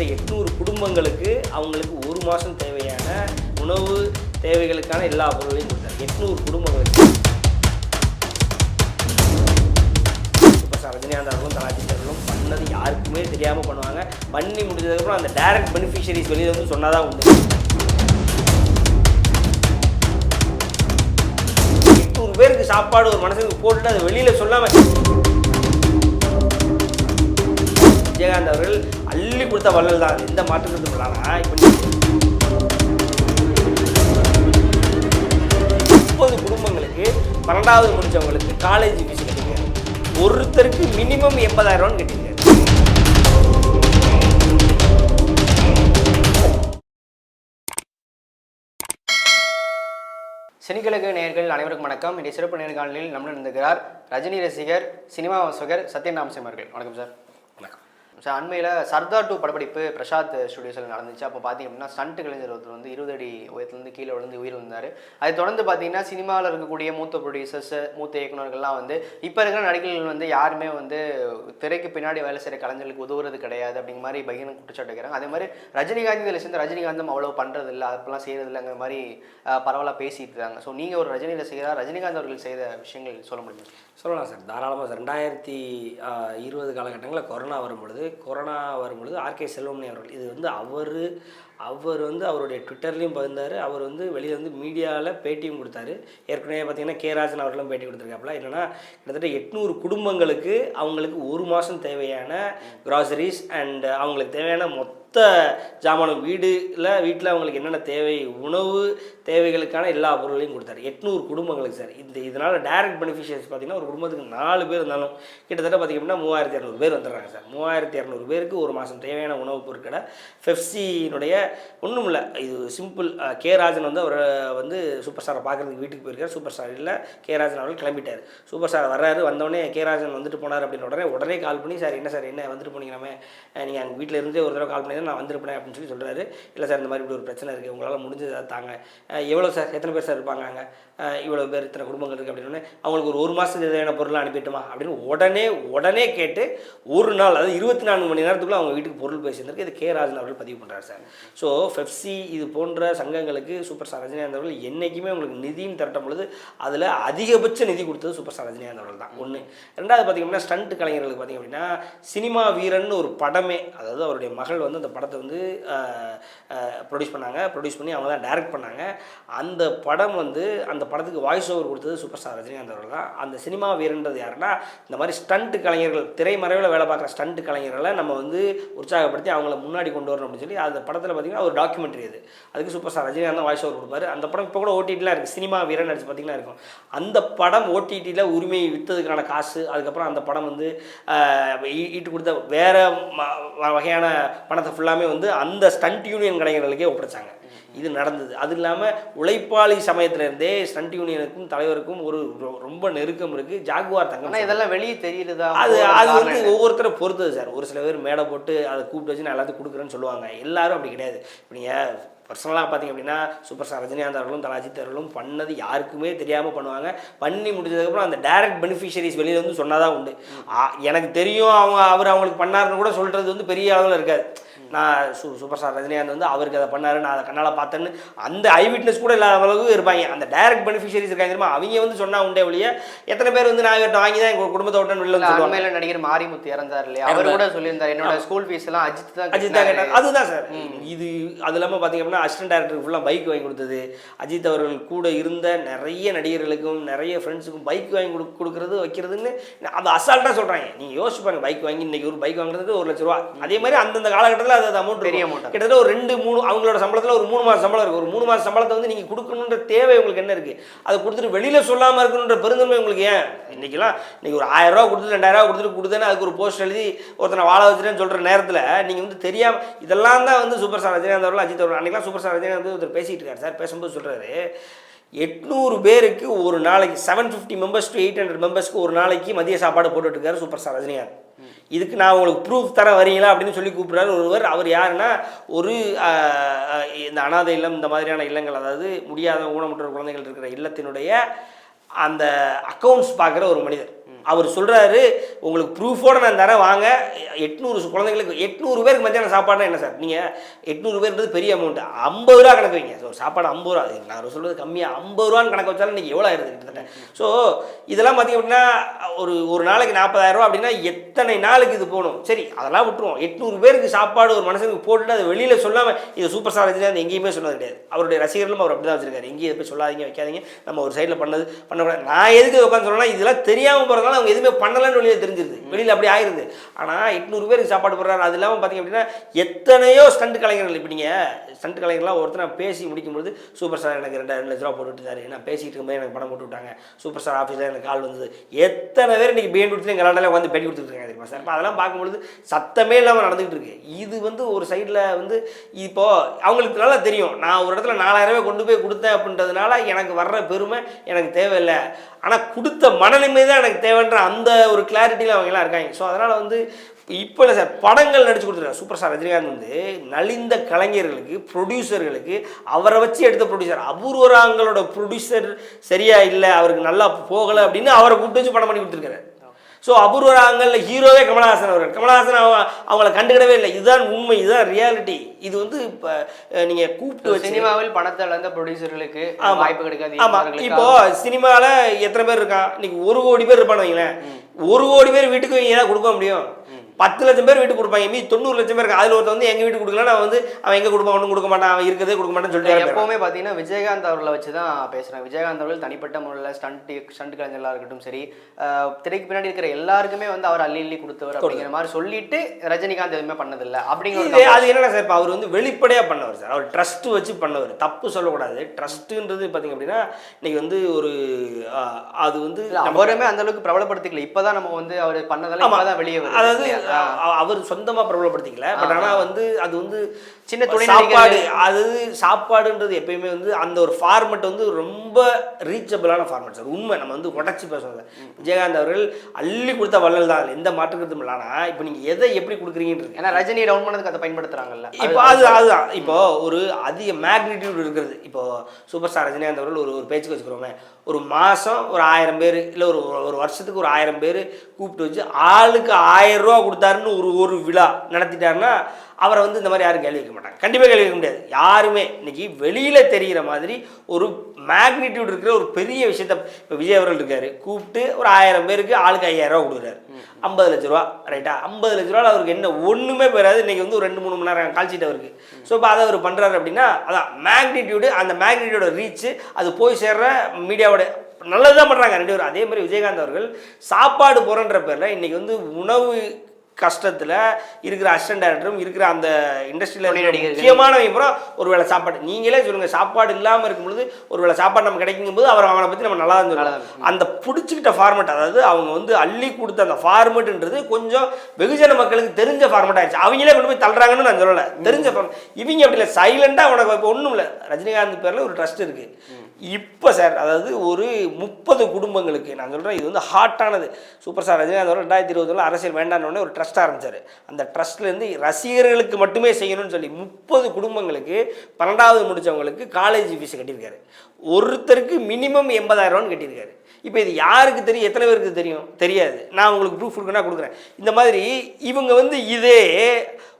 கிட்டத்தட்ட எட்நூறு குடும்பங்களுக்கு அவங்களுக்கு ஒரு மாதம் தேவையான உணவு தேவைகளுக்கான எல்லா பொருளையும் கொடுத்தாரு. எட்நூறு குடும்பங்களுக்கு. இப்போ சார் ரஜினிகாந்த் அவர்களும் தலாஜி அவர்களும் பண்ணது யாருக்குமே தெரியாமல் பண்ணுவாங்க. பண்ணி முடிஞ்சதுக்கப்புறம் அந்த டைரக்ட் பெனிஃபிஷரிஸ் வெளியில் வந்து சொன்னால் தான் உண்டு. எட்நூறு பேருக்கு சாப்பாடு ஒரு மனசுக்கு போட்டுட்டு அதை வெளியில் சொல்லாமல் விஜயகாந்த் அவர்கள் அள்ளி கொடுத்த வள்ளல் தான். எந்த மாற்றத்துக்கும் இல்லாமல் இப்போ முப்பது குடும்பங்களுக்கு பன்னெண்டாவது முடிச்சவங்களுக்கு காலேஜ் ஃபீஸ் கட்டிங்க. ஒருத்தருக்கு மினிமம் எண்பதாயிரம் ரூபான்னு கட்டிங்க. சினிக்கிழக்கு நேயர்கள் அனைவருக்கும் வணக்கம். இன்றைய சிறப்பு நேர்காணலில் நம்முடன் இருந்திருக்கிறார் ரஜினி ரசிகர் சினிமா வாசகர் சத்யன் அவர்கள். வணக்கம் சார். ஸோ அண்மையில் சர்தார் டூ படப்பிடிப்பு பிரசாத் ஸ்டுடியோஸில் நடந்துச்சு. அப்போ பார்த்தீங்க அப்படின்னா ஸ்டண்ட் கலைஞர் ஒருத்தர் வந்து இருபது அடி உயரத்துலேருந்து கீழே விழுந்து உயிர் வந்தார் அதை தொடர்ந்து பார்த்தீங்கன்னா சினிமாவில் இருக்கக்கூடிய மூத்த ப்ரொடியூசர்ஸ் மூத்த இயக்குனர்கள்லாம் வந்து இப்போ இருக்கிற நடிகர்கள் வந்து யாருமே வந்து திரைக்கு பின்னாடி வேலை செய்கிற கலைஞர்களுக்கு உதவுறது கிடையாது அப்படிங்கிற மாதிரி பகிரங்க குற்றச்சாட்டு வைக்கிறாங்க. அதே மாதிரி ரஜினிகாந்த் இதில் சேர்ந்து ரஜினிகாந்தும் அவ்வளோ பண்ணுறது இல்லை அப்பெல்லாம் செய்கிறது இல்லைங்கிற மாதிரி பரவலாக பேசிட்டு இருக்காங்க. ஸோ நீங்கள் ஒரு ரஜினி ரசிகராக ரஜினிகாந்த் அவர்கள் செய்த விஷயங்கள் சொல்ல முடியுமா? சொல்லலாம் சார். தாராளமாக சார். ரெண்டாயிரத்தி இருபது காலகட்டங்களில் கொரோனா வரும்பொழுது கொரோனா வரும்பொழுது ஆர்கே செல்வமணி அவர்கள் இது வந்து அவர் அவர் வந்து அவருடைய ட்விட்டர்லேயும் பகிர்ந்தார் அவர் வந்து வெளியில் வந்து மீடியாவில் பேட்டியும் கொடுத்தாரு. ஏற்கனவே பார்த்தீங்கன்னா கேராஜன் அவர்களும் பேட்டி கொடுத்துருக்காப்புல. என்னென்னா கிட்டத்தட்ட எட்நூறு குடும்பங்களுக்கு அவங்களுக்கு ஒரு மாதம் தேவையான கிராசரிஸ் அண்ட் அவங்களுக்கு தேவையான மொத்த ஜாமானம் வீடுல வீட்டில் அவங்களுக்கு என்னென்ன தேவை உணவு தேவைகளுக்கான எல்லா பொருளையும் கொடுத்தாரு. எட்நூறு குடும்பங்களுக்கு சார். இந்த இதனால் டைரக்ட் பெனிஃபிஷியர்ஸ் பார்த்தீங்கன்னா ஒரு குடும்பத்துக்கு நாலு பேர் இருந்தாலும் கிட்டத்தட்ட பார்த்திங்க அப்படின்னா மூவாயிரத்தி இரநூறு பேர் வந்துடுறாங்க சார். மூவாயிரத்தி இரநூறு பேருக்கு ஒரு மாதம் தேவையான உணவுப் பொருட்களை ஃபெஃப்சியினுடைய ஒன்றும் இல்லை இது சிம்பிள் கே ராஜன் வந்து அவரை வந்து சூப்பர் ஸ்டாரை பார்க்குறதுக்கு வீட்டுக்கு போயிருக்கார். சூப்பர் ஸ்டார் இல்லை கே ராஜன் அவர்கள் கிளம்பிட்டார். சூப்பர் ஸ்டார் வர்றாரு வந்தோடனே கே ராஜன் வந்துட்டு போனார் அப்படின்னு உடனே உடனே கால் பண்ணி சார் என்ன சார் என்ன வந்துட்டு போனீங்களாமே? நீங்கள் அங்கே வீட்டில் இருந்தே ஒரு தடவை கால் பண்ணி நான் வந்திருப்பேன் அப்படின்னு சொல்லி சொல்கிறாரு இல்லை சார் இந்த மாதிரி இப்படி ஒரு பிரச்சனை இருக்குது உங்களால் முடிஞ்சதை தாங்க. எவ்வளோ சார் எத்தனை பேர் சார் இருப்பாங்க அங்கே? இவ்வளோ பேர் இத்தனை குடும்பங்கள் இருக்குது அப்படின்னு அவங்களுக்கு ஒரு ஒரு மாதத்துக்கு தேவையான பொருள் அனுப்பிட்டுமா? அப்படின்னு உடனே உடனே கேட்டு ஒரு நாள் அதாவது இருபத்தி நான்கு மணி நேரத்துக்குள்ள அவங்க வீட்டுக்கு பொருள் பேசியிருந்திருக்கு இது கே ராஜன் அவர்கள் பதிவு பண்ணுறாரு சார். ஸோ ஃபெப்சி இது போன்ற சங்கங்களுக்கு சூப்பர் ஸ்டார் ரஜினிகாந்த் அவர்கள் என்றைக்குமே உங்களுக்கு நிதின்னு திரட்டும் பொழுது அதில் அதிகபட்ச நிதி கொடுத்தது சூப்பர் ஸ்டார் ரஜினிகாந்த் அவர்கள் தான். ஒன்று ரெண்டாவது பார்த்திங்கன்னா ஸ்டண்ட் கலைஞர்களுக்கு பார்த்தீங்க அப்படின்னா சினிமா வீரன் ஒரு படமே அதாவது அவருடைய மகள் வந்து அந்த படத்தை வந்து ப்ரொடியூஸ் பண்ணாங்க. ப்ரொடியூஸ் பண்ணி அவங்க தான் டைரக்ட் பண்ணாங்க. அந்த படம் வந்து அந்த படத்துக்கு வாய்ஸ் ஓவர் கொடுத்தது சூப்பர் ஸ்டார் ரஜினிகாந்த் அவர்கள் தான். அந்த சினிமா வீரன்றது யாருன்னா இந்த மாதிரி ஸ்டண்ட் கலைஞர்கள் திரைமறைவில் வேலை பார்க்குற ஸ்டண்ட் கலைஞர்களை நம்ம வந்து உற்சாகப்படுத்தி அவங்கள முன்னாடி கொண்டு வரணும் அப்படின்னு சொல்லி அந்த படத்தில் பார்த்தீங்கன்னா ஒரு டாக்குமெண்ட்ரி அது. அதுக்கு சூப்பர் ஸ்டார் ரஜினிகாந்த் தான் வாய்ஸ் ஓவர் கொடுப்பாரு. அந்த படம் இப்போ கூட ஓடிடிலாம் இருக்குது சினிமா வீரன் நடிச்சு பார்த்தீங்கன்னா இருக்கும். அந்த படம் ஓடிடியில் உரிமையை விற்றதுக்கான காசு அதுக்கப்புறம் அந்த படம் வந்து ஈட்டு கொடுத்த வேற வகையான பணத்தை ஃபுல்லாமே வந்து அந்த ஸ்டண்ட் யூனியன் கலைஞர்களுக்கே ஒப்படைச்சாங்க. இது நடந்தது. அது இல்லாமல் உழைப்பாளி சமயத்திலிருந்தே ஸ்டண்ட் யூனியனுக்கும் தலைவருக்கும் ஒரு ரொம்ப நெருக்கம் இருக்குது ஜாகுவார் தங்கம் இதெல்லாம் வெளியே தெரியுதா அது அது வந்து? ஒவ்வொருத்தரை பொறுத்தது சார். ஒரு சில பேர் மேடை போட்டு அதை கூப்பிட்டு வச்சு நான் எல்லாத்தையும் கொடுக்குறேன்னு சொல்லுவாங்க. எல்லாரும் அப்படி கிடையாது. இப்போ நீங்கள் பர்சனலாக பார்த்தீங்க அப்படின்னா சூப்பர் ஸ்டார் ரஜினிகாந்த் அவர்களும் தல அஜித் அவர்களும் பண்ணது யாருக்குமே தெரியாமல் பண்ணுவாங்க. பண்ணி முடிஞ்சதுக்கப்புறம் அந்த டைரக்ட் பெனிஃபிஷரிஸ் வெளியில் வந்து சொன்னாதான் உண்டு. ஆ, எனக்கு தெரியும் அவங்க அவர் அவங்களுக்கு பண்ணாருன்னு கூட சொல்கிறது வந்து பெரிய அளவில் இருக்காது. நான் சூ சூப்பர் ஸ்டார் ரஜினிகாந்த் வந்து அவருக்கு அதை பண்ணாரு நான் அதை கண்ணால் பார்த்தேன்னு அந்த ஐ விட்னஸ் கூட இல்லாத அளவுக்கு இருப்பாங்க. அந்த டைரக்ட் பெனிஃபிஷரிஸ் இருக்காங்க தெரியுமா? அவங்க வந்து சொன்னா உண்டே ஒழிய எத்தனை பேர் வந்து நான் இவர்கிட்ட வாங்கி தான் எங்கள் குடும்பத்தை விட்டு வெளில அண்மையில நடிகர் மாரிமுத்து இறந்தார் இல்லையா? அவர் கூட சொல்லியிருந்தார் என்னோட ஸ்கூல் ஃபீஸ் எல்லாம் அஜித் தான் அஜித் தான். கேட்டார் அதுதான் சார் இது அது இல்லாமல் பார்த்தீங்க அப்படின்னா அசிஸ்டன்ட் டேரக்டருக்கு ஃபுல்லாக பைக் வாங்கி கொடுத்தது. அஜித் அவர்கள் கூட இருந்த நிறைய நடிகர்களுக்கும் நிறைய ஃப்ரெண்ட்ஸுக்கும் பைக் வாங்கி கொடு கொடுக்குறது வைக்கிறதுன்னு அது அசால்ட்டாக சொல்கிறாங்க நீங்கள் யோசிச்சு பாருங்க பைக் வாங்கி இன்னைக்கு ஒரு பைக் வாங்குறதுக்கு ஒரு லட்ச ரூபா. அதே மாதிரி அந்தந்த காலகட்டத்தில் அது அமௌண்ட் பெரிய amount. கிட்டத்தட்ட ஒரு ரெண்டு மூணு அவங்களோட சம்பளத்தில் ஒரு மூணு மாதம் சம்பளம் இருக்குது ஒரு மூணு மாதம் சம்பளத்தை வந்து நீங்கள் கொடுக்கணுன்ற தேவை உங்களுக்கு என்ன இருக்குது அதை கொடுத்துட்டு வெளியில் சொல்லாமல் இருக்கணுன்ற பெருந்தன்மை உங்களுக்கு ஏன்? இன்னைக்கெல்லாம் இன்னைக்கு ஒரு ஆயிரம் ரூபா கொடுத்துட்டு ரெண்டாயிரம் ரூபா கொடுத்துட்டு கொடுத்தேன்னு அதுக்கு ஒரு போஸ்ட் எழுதி ஒருத்தனை வாழ வச்சுட்டேன்னு சொல்கிற நேரத்தில் நீங்கள் வந்து தெரியாம இதெல்லாம் தான் வந்து சூப்பர் ஸ்டார் ரஜினிகாந்த் அவர்கள் அஜித் அவர்கள் அன்றைக்கெலாம் சூப்பர் ஸ்டார் ரஜினிகாந்த் வந்து ஒருத்தர் பேசிகிட்டு இருக்காரு சார். பேசும்போது சொல்கிறாரு எட்நூறு பேருக்கு ஒரு நாளைக்கு seven fifty members to eight hundred மெம்பர்ஸ்க்கு ஒரு நாளைக்கு மதிய சாப்பாடு போட்டுட்டு இருக்காரு சூப்பர் ஸ்டார் ரஜினிகாந்த். இதுக்கு நான் உங்களுக்கு ப்ரூஃப் தர வரீங்களா அப்படின்னு சொல்லி கூப்பிட்றாரு. ஒருவர் அவர் யாருன்னா ஒரு இந்த அனாதை இல்லம் இந்த மாதிரியான இல்லங்கள் அதாவது முடியாத ஊனமுற்ற குழந்தைகள் இருக்கிற இல்லத்தினுடைய அந்த அக்கௌண்ட்ஸ் பார்க்குற ஒரு மனிதர். அவர் சொல்கிறாரு உங்களுக்கு ப்ரூஃபோட நான் தரேன் வாங்க. எட்நூறு குழந்தைங்களுக்கு எட்நூறு பேருக்கு மத்தியான சாப்பாடுனா என்ன சார்? நீங்கள் எட்நூறு பேர்ன்றது பெரிய அமௌண்ட்டு ஐம்பது ரூபா கணக்கு வைங்க. ஸோ சாப்பாடு ஐம்பது ரூபா. நான் சொல்கிறது கம்மியாக ஐம்பது ரூபான்னு கணக்கு வச்சாலும் இன்னைக்கு எவ்வளோ ஆயிருது கிட்டத்தட்ட? ஸோ இதெல்லாம் பார்த்தீங்க அப்படின்னா ஒரு ஒரு நாளைக்கு நாற்பதாயிரம் ரூபா அப்படின்னா எத்தனை நாளுக்கு இது போகணும்? சரி அதெல்லாம் விட்டுருவோம். எட்நூறு பேருக்கு சாப்பாடு ஒரு மனுஷனுக்கு போட்டுட்டு அதை வெளியில் சொல்லாமல் இது சூப்பர் ஸ்டார் ரஜினிகாந்த் எங்கேயுமே சொன்னது கிடையாது. அவருடைய ரசிகர்களும் அவர் அப்படி தான் வச்சிருக்காரு. எங்கேயும் போய் சொல்லாதீங்க வைக்காதீங்க. நம்ம ஒரு சைடில் பண்ணது பண்ணக்கூடாது. நான் எதுக்கு உட்காந்து சொல்லணும்னா இதெல்லாம் தெரியாமல் போகிறதுனால அவங்க எதுவுமே பண்ணலன்னு வெளியில் தெரிஞ்சிருது. வெளியில் அப்படி ஆயிருது. ஆனால் எட்நூறு பேருக்கு சாப்பாடு போடுறாரு. அது இல்லாமல் பார்த்தீங்க அப்படின்னா எத்தனையோ ஸ்டண்ட் கலைஞர்கள். இப்போ நீங்கள் ஸ்டண்ட் கலைஞர்லாம் ஒருத்தர் நான் பேசி முடிக்கும்போது சூப்பர் ஸ்டார் எனக்கு ரெண்டு ரெண்டு லட்ச ரூபா போட்டு விட்டாரு நான் பேசிட்டு இருக்கும்போது எனக்கு பணம் போட்டு விட்டாங்க. சூப்பர் ஸ்டார் ஆஃபீஸில் எனக்கு கால் வந்தது. எத்தனை பேர் இன்னைக்கு பிஎன் கொடுத்து எங்கள் கலாண்டால வந்து பேட்டி கொடுத்துருக்காங்க தெரியுமா சார்? இப்போ அதெல்லாம் பார்க்கும்பொழுது சத்தமே இல்லாமல் நடந்துகிட்டு இருக்கு. இது வந்து ஒரு சைடில் வந்து இப்போ அவங்களுக்கு நல்லா தெரியும். நான் ஒரு இடத்துல நாலாயிரம் ரூபாய் கொண்டு போய் கொடுத்தேன் அப்படின்றதுனால எனக்கு வர்ற பெருமை எனக்கு தேவையில்லை. ஆனால் கொடுத்த மனநிலைமை தான் எனக்கு தேவை தேவைன்ற அந்த ஒரு கிளாரிட்டியில் அவங்க எல்லாம் இருக்காங்க. ஸோ அதனால் வந்து இப்போ இல்லை சார் படங்கள் நடிச்சு கொடுத்துருக்காரு சூப்பர் ஸ்டார் ரஜினிகாந்த் வந்து நலிந்த கலைஞர்களுக்கு ப்ரொடியூசர்களுக்கு அவரை வச்சு எடுத்த ப்ரொடியூசர் அபூர்வராங்களோட ப்ரொடியூசர் சரியா இல்லை அவருக்கு நல்லா போகலை அப்படின்னு அவரை கூப்பிட்டு வச்சு படம் பண்ணி கொடுத்துருக்காரு. ஸோ அபூர்வராங்கல்ல ஹீரோவே கமலஹாசன் அவர்கள். கமலஹாசன் அவங்க அவங்கள கண்டுக்கிடவே இல்லை. இதுதான் உண்மை இதுதான் ரியாலிட்டி இது வந்து இப்போ நீங்கள் கூப்பிட்டு சினிமாவில் பணத்தை இழந்த ப்ரொடியூசர்களுக்கு. வாய்ப்பு கிடைக்காது. ஆமா. இயக்குனர்களுக்கு. இப்போ சினிமால எத்தனை பேர் இருக்கான்? இன்னைக்கு ஒரு கோடி பேர் இருப்பான்னு வைங்களேன். ஒரு கோடி பேர் வீட்டுக்கு ஏதாவது கொடுக்க முடியும்? பத்து லட்சம் பேர் வீட்டுக்கு கொடுப்பாங்க. மீதி தொண்ணூறு லட்சம் பேர் அதுல ஒருத்தன் வந்து எங்க வீட்டுக்கு கொடுக்கல நான் வந்து அவன் எங்க கொடுப்பான்? ஒன்றும் கொடுக்க மாட்டான். அவன் இருக்கிறதே கொடுக்க மாட்டான்னு சொல்லிட்டு. எப்பவுமே பார்த்தீங்கன்னா விஜயகாந்த் அவர்களை வச்சு தான் பேசுகிறேன் விஜயகாந்த் அவர்கள் தனிப்பட்ட முறையில் ஸ்டண்ட் ஸ்டண்ட் கலைஞர்களாக இருக்கட்டும் சரி திரைக்கு பின்னாடி இருக்கிற எல்லாருக்குமே வந்து அவர் அள்ளி அள்ளி கொடுத்தவர் அப்படிங்கிற மாதிரி சொல்லிட்டு ரஜினிகாந்த் எதுவுமே பண்ணதில்லை. அப்படிங்கிற ஒரு இது அது என்னன்னா சார்? இப்போ அவர் வந்து வெளிப்படையா பண்ணவர் சார். அவர் ட்ரஸ்ட் வச்சு பண்ணவர். தப்பு சொல்லக்கூடாது. ட்ரஸ்ட்டுன்றது பார்த்தீங்க அப்படின்னா இன்னைக்கு வந்து ஒரு அது வந்து அவருமே அந்த அளவுக்கு பிரபலப்படுத்திக்கல. இப்பதான் நம்ம வந்து அவர் பண்ணதெல்லாம். இப்பதான் வெளியே அதாவது அவர் சொந்தமா பிரபலப்படுத்திக்கல. பட் ஆனா வந்து அது வந்து சின்ன துணை சாப்பாடு அது சாப்பாடுன்றது எப்பயுமே வந்து அந்த ஒரு ஃபார்மெட் வந்து ரொம்ப ரீச்சபிளான ஃபார்மெட் சார். உண்மை நம்ம வந்து உடச்சி பேசுவோம் விஜயகாந்த் அவர்கள் அள்ளி கொடுத்த வள்ளல் தான். எந்த மாற்று கருத்தும் இல்லை. ஆனா இப்போ நீங்க எதை எப்படி கொடுக்குறீங்கன்னு இருக்கு. ஏன்னா ரஜினி டவுன் பண்ணதுக்கு அதை பயன்படுத்துறாங்கல்ல. இப்போ அது அதுதான். இப்போ ஒரு அதிக மேக்னிடியூட் இருக்கிறது. இப்போ சூப்பர் ஸ்டார் ரஜினிகாந்த் அவர்கள் ஒரு ஒரு பேச்சுக்கு வச்சுக்கிறோமே ஒரு மாதம் ஒரு ஆயிரம் பேர் இல்லை ஒரு ஒரு வருஷத்துக்கு ஒரு ஆயிரம் பேர் கூப்பிட்டு வச்சு ஆளுக்கு ஆயிரம் ரூபா கொடுத்தாருன்னு ஒரு ஒரு விழா நடத்திட்டாருன்னா அவரை வந்து இந்த மாதிரி யாரும் கேள்வி கேட்க மாட்டாங்க. கண்டிப்பாக கேள்வி கேட்க முடியாது. யாருமே. இன்னைக்கு வெளியில் தெரிகிற மாதிரி ஒரு மேக்னிடியூட் இருக்கிற ஒரு பெரிய விஷயத்த இப்போ விஜய் அவர்கள் இருக்காரு. கூப்பிட்டு ஒரு ஆயிரம் பேருக்கு ஆளுக்கு ஐயாயிரம் ரூபா கொடுக்குறாரு. ஐம்பது லட்ச ரூபா. ரைட்டா ஐம்பது லட்ச ரூபா அவருக்கு என்ன ஒன்றுமே போயிடாது. இன்னைக்கு வந்து ஒரு ரெண்டு மூணு மணி நேரம் கால்ச்சிட்டு அவருக்கு. ஸோ இப்போ அதை அவர் பண்ணுறாரு அப்படின்னா அதான் மேக்னிடியூடு அந்த மேக்னிடியூட ரீச்சு அது போய் சேர்ற மீடியாவோட நல்லது தான் பண்ணுறாங்க ரெண்டு பேரும். அதே மாதிரி விஜயகாந்த் அவர்கள் சாப்பாடு போகிறன்ற பேரில் இன்னைக்கு வந்து உணவு கஷ்டத்தில் இருக்கிற அசிஸ்டன்ட் டேரக்டரும் இருக்கிற அந்த இண்டஸ்ட்ரியில். முக்கியமானவங்க பூரா ஒரு வேளை சாப்பாடு. நீங்களே சொல்லுங்கள் சாப்பாடு இல்லாமல் இருக்கும் பொழுது ஒரு வேளை சாப்பாடு நம்ம கிடைக்கும் போது அவர் அவனை பற்றி நம்ம நல்லா தான் சொல்லலாம் அந்த பிடிச்சிக்கிட்ட ஃபார்மெட் அதாவது அவங்க வந்து அள்ளி கொடுத்த அந்த ஃபார்மெட்ன்றது கொஞ்சம் வெகுஜன மக்களுக்கு தெரிஞ்ச ஃபார்மெட் ஆயிடுச்சு. அவங்களே கொண்டு போய் தள்ளுறாங்கன்னு நான் சொல்லலை. தெரிஞ்ச format. இவங்க அப்படி இல்லை சைலண்டாக உனக்கு இப்போ ஒன்றும் இல்லை. ரஜினிகாந்த் பேரில் ஒரு ட்ரஸ்ட் இருக்குது இப்போ சார் அதாவது ஒரு முப்பது குடும்பங்களுக்கு நான் சொல்கிறேன் இது வந்து ஹாட்டானது சூப்பர் ஸ்டார் ரஜினிகாந்த் ரெண்டாயிரத்தி இருபதுல அரசியல் வேண்டாம்னு ஒரு ட்ரஸ்ட் ஆரம்பிச்சார். அந்த ட்ரஸ்ட்லேருந்து ரசிகர்களுக்கு மட்டுமே செய்யணும்னு சொல்லி முப்பது குடும்பங்களுக்கு பன்னெண்டாவது முடிச்சவங்களுக்கு காலேஜ் ஃபீஸ் கட்டியிருக்காரு. ஒருத்தருக்கு மினிமம் எண்பதாயிரரூவான்னு கட்டியிருக்காரு. இப்போ இது யாருக்கு தெரியும்? எத்தனை பேருக்கு தெரியும்? தெரியாது. நான் உங்களுக்கு ப்ரூஃப் கொடுக்கணும் கொடுக்குறேன். இந்த மாதிரி இவங்க வந்து இதே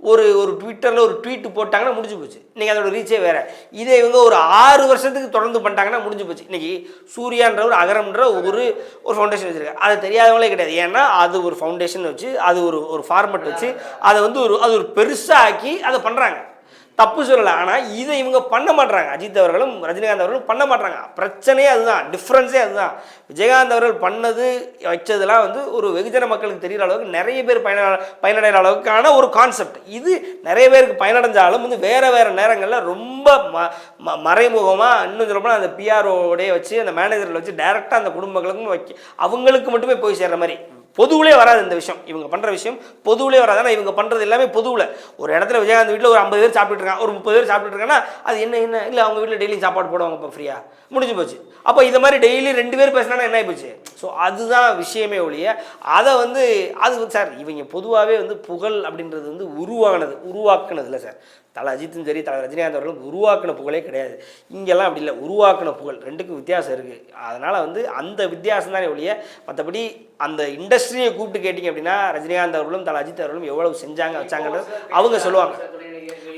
ஒரு ஒரு ட்விட்டரில் ஒரு ட்வீட்டு போட்டாங்கன்னா முடிஞ்சு போச்சு. இன்றைக்கி அதோட ரீச்சே வேறு. இதே இவங்க ஒரு ஆறு வருஷத்துக்கு தொடர்ந்து பண்ணிட்டாங்கன்னா முடிஞ்சு போச்சு. இன்றைக்கி சூர்யான்ற ஒரு அகரம்ன்ற ஒரு ஒரு ஃபவுண்டேஷன் வச்சுருக்காங்க. அது தெரியாதவங்களே கிடையாது. ஏன்னா அது ஒரு ஃபவுண்டேஷன் வச்சு அது ஒரு ஒரு ஃபார்மெட் வச்சு அதை வந்து ஒரு அது ஒரு பெருசாக ஆக்கி அதை பண்ணுறாங்க தப்பு சொல்லலை. ஆனால் இதை இவங்க பண்ண மாட்றாங்க. அஜித் அவர்களும் ரஜினிகாந்த் அவர்களும் பண்ண மாட்றாங்க. பிரச்சனையே அதுதான். டிஃப்ரென்ஸே அதுதான். விஜயகாந்த் அவர்கள் பண்ணது வச்சதெல்லாம் வந்து ஒரு வெகுஜன மக்களுக்கு தெரிகிற அளவுக்கு நிறைய பேர் பயன பயனடைகிற அளவுக்கான ஒரு கான்செப்ட் இது நிறைய பேருக்கு பயனடைஞ்சாலும் வந்து வேறு வேறு நேரங்களில் ரொம்ப ம ம மறைமுகமாக இன்னும் சொல்லப்போனால் அந்த பிஆர்ஓடைய வச்சு அந்த மேனேஜரில் வச்சு டைரெக்டாக அந்த குடும்பங்களுக்கும் வைக்க அவங்களுக்கு மட்டுமே போய் சேர்கிற மாதிரி. பொதுவிலே வராது இந்த விஷயம். இவங்க பண்ணுற விஷயம் பொதுவிலே வராது. ஆனால் இவங்க பண்ணுறது எல்லாமே பொதுவில். ஒரு இடத்துல விஜயகாந்த் வீட்டில் ஒரு ஐம்பது பேர் சாப்பிட்டுட்டு இருக்காங்க. ஒரு முப்பது பேர் சாப்பிட்டுட்டு இருக்காங்கன்னா அது என்ன என்ன? இல்லை அவங்க வீட்டில் டெய்லி சாப்பாடு போடுவாங்க இப்போ ஃப்ரீயாக முடிஞ்சு போச்சு. அப்போ இந்த மாதிரி டெய்லி ரெண்டு பேர் பேசினா என்ன ஆகிப்போச்சு ஸோ அதுதான் விஷயமே ஒழிய அதை வந்து அது சார் இவங்க பொதுவாகவே வந்து புகழ் அப்படின்றது வந்து உருவானது உருவாக்குனது இல்லை சார். தலை அஜித்தும் சரி தலை ரஜினிகாந்த் அவர்களும் உருவாக்கின புகழே கிடையாது. இங்கெல்லாம் அப்படி இல்லை. உருவாக்கின புகழ். ரெண்டுக்கும் வித்தியாசம் இருக்குது அதனால் வந்து அந்த வித்தியாசம் தானே ஒழிய மற்றபடி அந்த இண்டஸ்ட்ரியை கூப்பிட்டு கேட்டிங்க அப்படின்னா ரஜினிகாந்த் அவர்களும் தலை அஜித் அவர்களும் எவ்வளவு செஞ்சாங்க வச்சாங்கன்றது அவங்க சொல்லுவாங்க.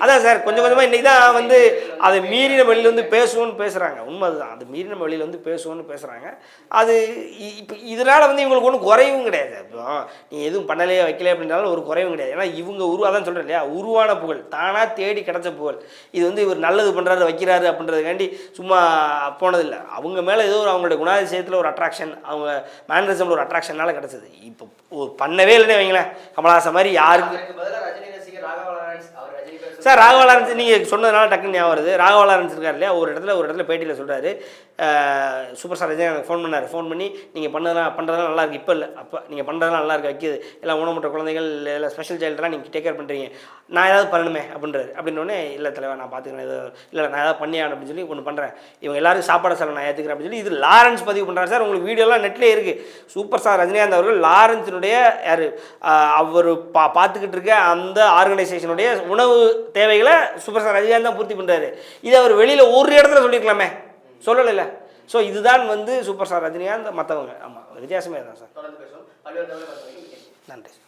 அதான் சார் கொஞ்சம் கொஞ்சமாக இன்றைக்கி தான் வந்து அதை மீறின வழியிலேருந்து பேசுவோன்னு பேசுகிறாங்க உண்மை அதுதான் அது மீறின நம்ம வெளியில் வந்து பேசுவோன்னு பேசுகிறாங்க அது இப்போ இதனால் வந்து இவங்களுக்கு ஒன்றும் குறைவும் கிடையாது. இப்போ நீ எதுவும் பண்ணலையே வைக்கலையே அப்படின்னாலும் ஒரு குறைவும் கிடையாது. ஏன்னா இவங்க உருவாக தான் சொல்கிறேன் இல்லையா? உருவான புகழ் தானாக தேடி கிடச்ச புகழ். இது வந்து இவர் நல்லது பண்ணுறாரு வைக்கிறாரு அப்படின்றதுக்காண்டி சும்மா போனதில்லை. அவங்க மேலே ஏதோ ஒரு அவங்களுடைய குணாதிசயத்தில் ஒரு அட்ராக்ஷன் அவங்க மேனரிசமில் ஒரு அட்ராக்ஷனால கிடச்சிது. இப்போ பண்ணவே இல்லைன்னு வைங்களேன். கமலஹாசன் மாதிரி யாருக்கு சார் ராகவா லாரன்ஸ் நீங்கள் சொன்னதுனால டக்குன்னு ஞாபகம் வருது. ராகவா லாரன்ஸ் இருக்கார் இல்லையா? ஒரு இடத்துல ஒரு இடத்துல பேட்டியில் சொல்கிறாரு சூப்பர் ஸ்டார் ரஜினி எனக்கு ஃபோன் பண்ணார். ஃபோன் பண்ணி நீங்கள் பண்ணதெல்லாம் பண்ணுறதெல்லாம் நல்லாயிருக்கு இப்போ இல்லை. அப்போ நீங்கள் பண்ணுறதெல்லாம் நல்லா இருக்கு. வைக்கிது. எல்லாம் ஊனமுற்ற குழந்தைகள் இல்லை ஸ்பெஷல் சைல்டெலாம் நீங்கள் டேக் கேர் பண்ணுறீங்க நான் ஏதாவது பண்ணணுமே அப்படின்றாரு. அப்படின்னோடனே இல்லை தலைவா நான் பார்த்துக்கிறேன் இது இல்லை நான் ஏதாவது பண்ணியான் அப்படின்னு சொல்லி ஒன்று பண்ணுறேன் இவங்க எல்லாரும் சாப்பாடு செலவு நான் ஏற்றுக்கிறேன் அப்படின்னு சொல்லி இது லாரன்ஸ் பதிவு பண்ணுறாரு சார். உங்களுக்கு வீடியோலாம் நெட்லேயே இருக்குது சூப்பர் ஸ்டார் ரஜினிகாந்த் அவர்கள் லாரன்ஸினுடைய யார்? அவர் பா பார்த்துக்கிட்டு இருக்க அந்த ஆர்கனைசேஷனுடைய உணவு தேவைகளை சூப்பர் ஸ்டார் ரஜினிகாந்த் தான் பூர்த்தி பண்ணுறாரு இது அவர் வெளியில் ஒரு இடத்துல சொல்லியிருக்கலாமே. சொல்லலைல்ல. ஸோ இதுதான் வந்து சூப்பர் ஸ்டார் ரஜினிகாந்த் மற்றவங்க ஆமாம் வித்தியாசமே தான் சார். நன்றி